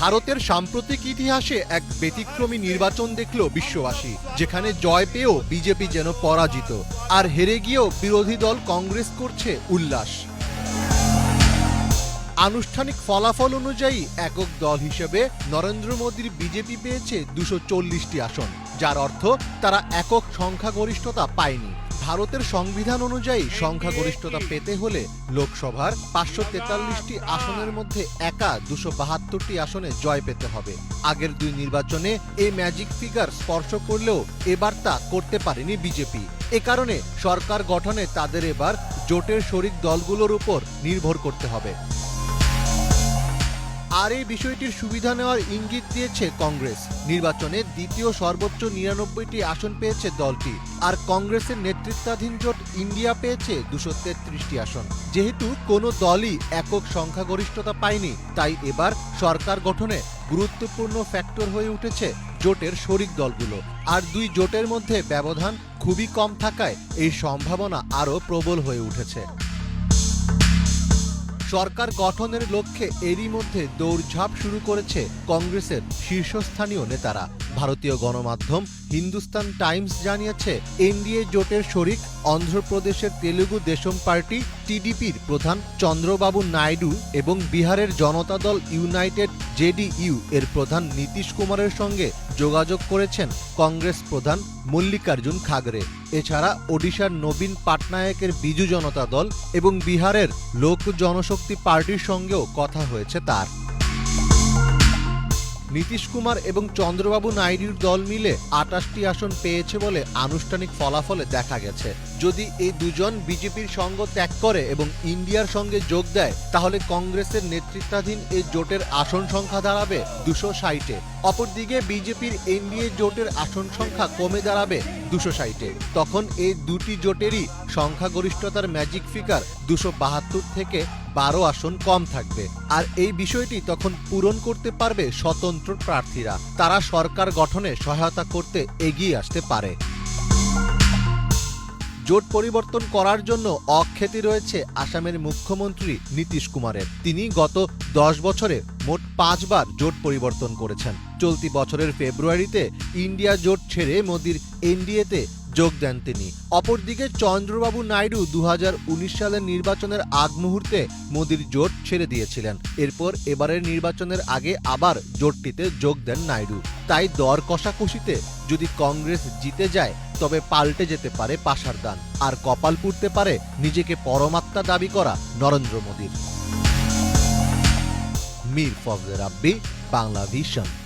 ভারতের সাম্প্রতিক ইতিহাসে এক ব্যতিক্রমী নির্বাচন দেখল বিশ্ববাসী, যেখানে জয় পেয়েও বিজেপি যেন পরাজিত, আর হেরে গিয়েও বিরোধী দল কংগ্রেস করছে উল্লাস। আনুষ্ঠানিক ফলাফল অনুযায়ী একক দল হিসেবে নরেন্দ্র মোদীর বিজেপি পেয়েছে দুশো চল্লিশটি আসন। যার অর্থ তারা একক সংখ্যাগরিষ্ঠতা পায়নি। ভারতের সংবিধান অনুযায়ী সংখ্যাগরিষ্ঠতা পেতে হলে লোকসভার পাঁচশো তেতাল্লিশটি আসনের মধ্যে একা দুশো বাহাত্তরটি আসনে জয় পেতে হবে। আগের দুই নির্বাচনে এই ম্যাজিক ফিগার স্পর্শ করলেও এবার তা করতে পারেনি বিজেপি। এ কারণে সরকার গঠনে তাদের এবার জোটের শরিক দলগুলোর উপর নির্ভর করতে হবে। আর এই বিষয়টির সুবিধা নেওয়ার ইঙ্গিত দিয়েছে কংগ্রেস। নির্বাচনে দ্বিতীয় সর্বোচ্চ নিরানব্বইটি আসন পেয়েছে দলটি, আর কংগ্রেসের নেতৃত্বাধীন জোট ইন্ডিয়া পেয়েছে দুশো তেত্রিশটি আসন। যেহেতু কোনো দলই একক সংখ্যাগরিষ্ঠতা পায়নি, তাই এবার সরকার গঠনে গুরুত্বপূর্ণ ফ্যাক্টর হয়ে উঠেছে জোটের শরিক দলগুলো। আর দুই জোটের মধ্যে ব্যবধান খুবই কম থাকায় এই সম্ভাবনা আরও প্রবল হয়ে উঠেছে। সরকার গঠনের লক্ষ্যে এরই মধ্যে দৌড়ঝাঁপ শুরু করেছে কংগ্রেসের শীর্ষস্থানীয় নেতারা। ভারতীয় গণমাধ্যম হিন্দুস্তান টাইমস জানিয়েছে, এনডিএ জোটের শরিক অন্ধ্রপ্রদেশের তেলুগু দেশম পার্টি টিডিপির প্রধান চন্দ্রবাবু নাইডু এবং বিহারের জনতা দল ইউনাইটেড জেডিইউ এর প্রধান নীতিশ কুমারের সঙ্গে যোগাযোগ করেছেন কংগ্রেস প্রধান মল্লিকার্জুন খাগড়ে। এছাড়া ওডিশার নবীন পাটনায়কের বিজু জনতা দল এবং বিহারের লোক জনশক্তি পার্টির সঙ্গেও কথা হয়েছে তার। নীতিশ কুমার এবং চন্দ্রবাবু নাইডুর দল মিলে আটাশটি আসন পেয়েছে বলে আনুষ্ঠানিক ফলাফলে দেখা গেছে। যদি এই দুজন বিজেপির সঙ্গ ত্যাগ করে এবং ইন্ডিয়ার সঙ্গে যোগ দেয়, তাহলে কংগ্রেসের নেতৃত্বাধীন এই জোটের আসন সংখ্যা দাঁড়াবে দুশো ষাটে। অপরদিকে বিজেপির এনডিএ জোটের আসন সংখ্যা কমে দাঁড়াবে দুশো ষাটে। তখন এই দুটি জোটেরই সংখ্যাগরিষ্ঠতার ম্যাজিক ফিগার দুশো বাহাত্তর থেকে বারো আসন কম থাকবে। আর এই বিষয়টি তখন পূরণ করতে পারবে স্বতন্ত্র প্রার্থীরা। তারা সরকার গঠনে সহায়তা করতে এগিয়ে আসতে পারে। জোট পরিবর্তন করার জন্য অখ্যাতি রয়েছে আসামের মুখ্যমন্ত্রী নীতিশ কুমারের। তিনি গত দশ বছরে মোট পাঁচবার জোট পরিবর্তন করেছেন। চলতি বছরের ফেব্রুয়ারিতে ইন্ডিয়া জোট ছেড়ে মোদির এনডিএতে যোগ দেন তিনি। অপরদিকে চন্দ্রবাবু নাইডু দু হাজার উনিশ সালের নির্বাচনের আগ মুহূর্তে মোদির জোট ছেড়ে দিয়েছিলেন। এরপর এবারের নির্বাচনের আগে আবার জোটটিতে যোগ দেন নাইডু। তাই দর কষাকষিতে যদি কংগ্রেস জিতে যায় তবে পাল্টে যেতে পারে পাশার দান। আর কপাল পুড়তে পারে নিজেকে পরমাত্মা দাবি করা নরেন্দ্র মোদীর। মীর ফজলে রাব্বি, বাংলা ভিশন।